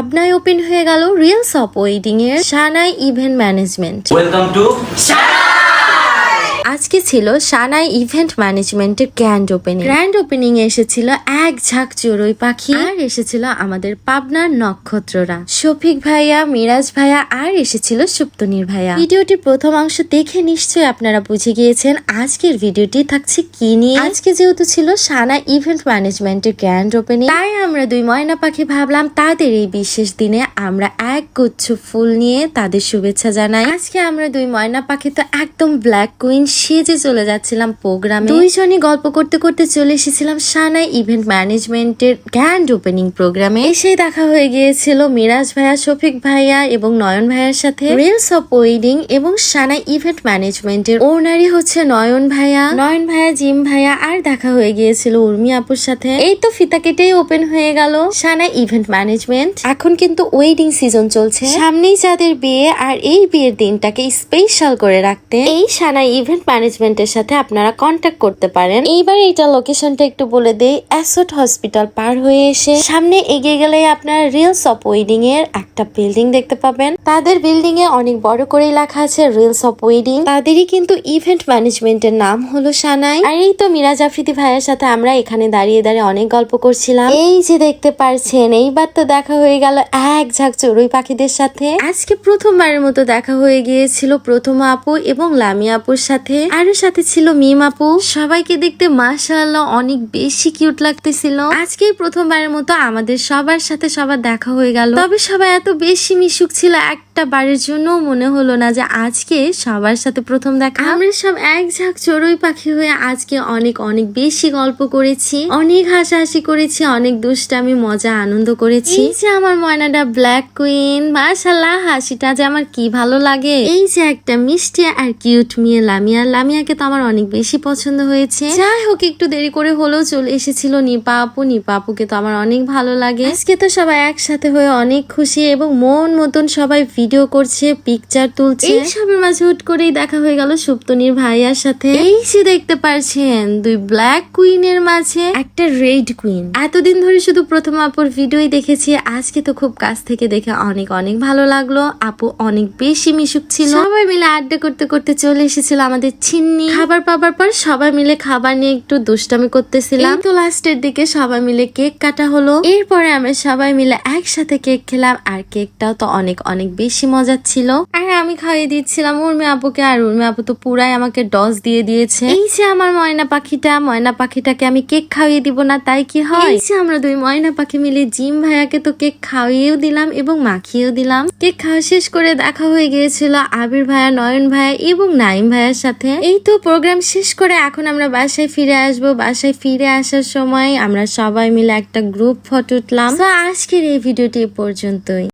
পাবনায় ওপেন হয়ে গেল রিলস অফ ওয়েডিং এর সানাই ইভেন্ট ম্যানেজমেন্ট। ওয়েলকাম টু আজকে ছিল সানাই ইভেন্ট ম্যানেজমেন্টের গ্র্যান্ড ওপেনিং গ্র্যান্ড ওপেনিং এ এসেছিল এক ঝাঁক চড়ুই পাখি। আর এসেছিল আমাদের পাবনার নক্ষত্ররা। শফিক ভাইয়া মিরাজ ভাইয়া আর এসেছিল সুপ্তনির ভাইয়া। ভিডিওটির প্রথম অংশ দেখে নিশ্চয়ই আপনারা বুঝে গিয়েছেন আজকের ভিডিওটি থাকছে কি নিয়ে। আজকে যেহেতু ছিল সানা ইভেন্ট ম্যানেজমেন্টের গ্র্যান্ড ওপেনিং তাই আমরা দুই ময়না পাখি ভাবলাম তাদের এই বিশেষ দিনে আমরা এক গুচ্ছ ফুল নিয়ে তাদের শুভেচ্ছা জানাই। আজকে আমরা দুই ময়না পাখি তো একদম ব্ল্যাক কুইন সেজে চলে যাচ্ছিলাম প্রোগ্রামে। দুইজনই গল্প করতে করতে চলে এসেছিলাম সানাই ইভেন্ট ম্যানেজমেন্টের গ্র্যান্ড ওপেনিং প্রোগ্রামে এসেই দেখা হয়ে গিয়েছিল মিরাজ ভাইয়া, শফিক ভাইয়া এবং নয়ন ভাইয়ার সাথে। রিলস অফ ওয়েডিং এবং সানাই ইভেন্ট ম্যানেজমেন্টের ওনারই হচ্ছে নয়ন ভাইয়া। নয়ন ভাইয়া, জিম ভাইয়া আর দেখা হয়ে গিয়েছিল উর্মি আপুর সাথে। এই তো ফিতা কেটেই ওপেন হয়ে গেল সানাই ইভেন্ট ম্যানেজমেন্ট এখন কিন্তু ওয়েডিং সিজন চলছে। সামনেই যাদের বিয়ে আর এই বিয়ের দিনটাকে স্পেশাল করে রাখতে এই সানাই ইভেন্ট ম্যানেজমেন্টের সাথে আপনারা কন্ট্যাক্ট করতে পারেন। এইবার এইটা লোকেশনটা একটু বলে দেই অ্যাসোট হসপিটাল পার হয়ে এসে সামনে এগিয়ে গেলে আপনারা রিলস অফ ওয়েডিং এর একটা বিল্ডিং দেখতে পাবেন। তাদের বিল্ডিং এ অনেক বড় করে লেখা আছে রিলস অফ ওয়েডিং তাদেরই কিন্তু ইভেন্ট ম্যানেজমেন্টের নাম হলো সানাই। আর এই তো মিরাজ আফ্রিদি ভাইয়ের সাথে আমরা এখানে দাঁড়িয়ে দাঁড়িয়ে অনেক গল্প করছিলাম। এই যে দেখতে পারছেন, এইবার তো দেখা হয়ে গেল এক ঝাঁক চড়ুই পাখিদের সাথে। আজকে প্রথমবারের মতো দেখা হয়ে গিয়েছিল প্রথম আপু এবং লামি আপুর সাথে। আরও সাথে ছিল মিম আপু। সবাইকে দেখতে মাশাআল্লাহ অনেক বেশি কিউট লাগতেছিল। আজকেই প্রথমবারের মতো আমাদের সবার সাথে সবার দেখা হয়ে গেল। তবে সবাই এত বেশি মিশুক ছিল একটা বারের জন্য মনে হলো না যে আজকে সবার সাথে প্রথম দেখা। আমরা সব এক ঝাঁক চড়ুই পাখি হয়ে আজকে অনেক অনেক বেশি গল্প করেছি। অনেক হাসাহাসি করেছি অনেক দুষ্টামি মজা আনন্দ করেছি। এই যে আমার ময়নাটা ব্ল্যাক কুইন মাশাল্লাহ হাসিটা যে আমার কি ভালো লাগে। এই যে একটা মিষ্টি আর কিউট মেয়ে লামিয়া। লামিয়াকে তো আমার অনেক বেশি পছন্দ হয়েছে। যাই হোক একটু দেরি করে হলেও চলে এসেছিল নিপা আপু। নিপা আপুকে তো আমার অনেক ভালো লাগে। আজকে তো সবাই একসাথে হয়ে অনেক খুশি এবং মন মতন সবাই ভিডিও করছে পিকচার তুলছে। এই সবের মাঝে হুট করেই দেখা হয়ে গেল সুপ্তনির ভাইয়ার সাথে। এই যে দেখতে পারছেন দুই ব্ল্যাক কুইনের মাঝে। একটা রেড কুইন এতদিন ধরে শুধু প্রথম আপুর ভিডিওই দেখেছি আজকে তো খুব কাছ থেকে দেখে অনেক অনেক ভালো লাগল। আপু অনেক বেশি মিশুক ছিল। সবাই মিলে আড্ডা করতে করতে চলে এসেছিল আমাদের ছিন্নি। খাবার পাবার পর সবাই মিলে খাবার নিয়ে একটু দুষ্টামি করতেছিলাম। তো লাস্টের দিকে সবাই মিলে কেক কাটা হলো। এরপরে আমরা সবাই মিলে একসাথে কেক খেলাম আর কেকটাও তো অনেক অনেক বেশি মজার ছিল। আর আমি খাইয়ে দিচ্ছিলাম উর্মি আপুকে। আর উর্মি আপু তো পুরাই আমাকে ডস দিয়ে দিয়েছে। এই যে আমার ময়না পাখিটা ময়না পাখিটাকে আমি কেক খাইয়ে দিব না তাই কি হয়? এই যে আমরা দুই ময়না পাখি মিলে জিম ভাইয়াকে তো কেক খাইয়েও দিলাম এবং মাখিয়েও দিলাম। কেক খাওয়া শেষ করে দেখা হয়ে গিয়েছিল আবির ভাইয়া নয়ন ভাইয়া এবং নাইম ভাইয়ার সাথে। এই তো প্রোগ্রাম শেষ করে এখন আমরা বাসায় ফিরে আসব। বাসায় ফিরে আসার সময় আমরা সবাই মিলে একটা গ্রুপ ফটো উঠলাম। তো আজকের এই ভিডিওটি পর্যন্তই।